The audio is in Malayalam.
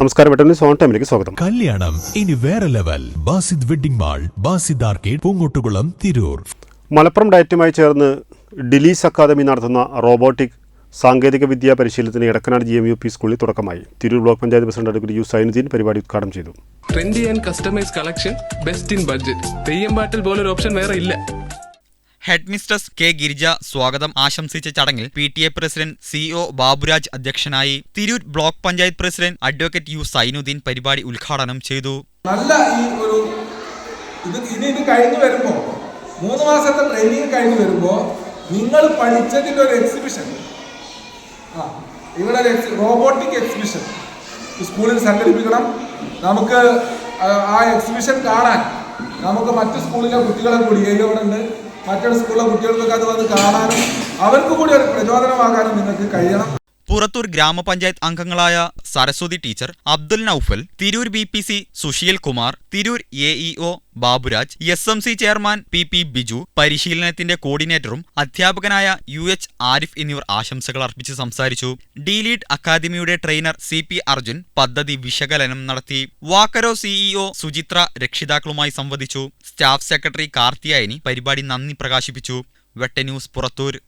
നമസ്കാരം വെട്ടന്നി സോൺ ടൈമിലേക്ക് സ്വാഗതം. കല്യാണം ഇനി വേറെ level. Basid wedding mall Basid arcade Poongottukulam Tirur. Malappuram ഡയറ്റുമായി ചേർന്ന് ഡിലീസ് അക്കാദമി നടത്തുന്ന റോബോട്ടിക് സാങ്കേതിക വിദ്യാ പരിശീലനത്തിന് Edakkanad G M U P സ്കൂളിൽ തുടക്കമായി. Tirur block panchayat president advocate U Zainudheen പരിപാടി ഉദ്ഘാടനം ചെയ്തു. Trendy and customise collection best in budget Theyyam പാട്ടിൽ പോലൊരു ഓപ്ഷൻ വേറെ ഇല്ല. ഹെഡ് കെ ഗിരിജ സ്വാഗതം ആശംസിച്ച ചടങ്ങിൽ P T A president C O Baburaj അധ്യക്ഷനായി Tirur block panchayat president advocate U Zainudheen പരിപാടി ഉദ്ഘാടനം ചെയ്തു. നല്ല ഈ ഒരു ഇത് ഇനി ഇത് കഴിഞ്ഞു വരുമ്പോൾ മൂന്ന് മാസത്തെ ട്രെയിനിങ് കഴിഞ്ഞു വരുമ്പോൾ നിങ്ങൾ പഠിച്ചതിന്റെ ഒരു എക്സിബിഷൻ ആ ഇവിടെ റോബോട്ടിക് എക്സിബിഷൻ സ്കൂളിൽ സംഘടിപ്പിക്കണം. നമുക്ക് ആ എക്സിബിഷൻ കാണാൻ നമുക്ക് മറ്റു സ്കൂളിലെ കുട്ടികളെ കൂടി ഏകവിടെ ഉണ്ട്? മറ്റുള്ള സ്കൂളിലെ കുട്ടികൾക്കൊക്കെ അത് വന്ന് കാണാനും അവർക്ക് കൂടി ഒരു പ്രചോദനമാകാനും നിങ്ങൾക്ക് കഴിയണം. പുറത്തൂർ ഗ്രാമപഞ്ചായത്ത് അംഗങ്ങളായ Saraswathi teacher Abdul Naufal Tirur B P C Susheel Kumar Tirur A E O Baburaj S M C chairman P P Biju പരിശീലനത്തിന്റെ കോർഡിനേറ്ററും അധ്യാപകനായ യു എച്ച് ആരിഫ് എന്നിവർ ആശംസകൾ അർപ്പിച്ച് സംസാരിച്ചു. ഡി ലീഡ് അക്കാദമിയുടെ ട്രെയിനർ സി പി അർജുൻ പദ്ധതി വിശകലനം നടത്തി. വാക്കരോ സിഇഒ സുചിത്ര രക്ഷിതാക്കളുമായി സംവദിച്ചു. സ്റ്റാഫ് സെക്രട്ടറി കാർത്തിയായനി പരിപാടി നന്ദി പ്രകാശിപ്പിച്ചു. വെട്ടന്യൂസ് പുറത്തൂർ.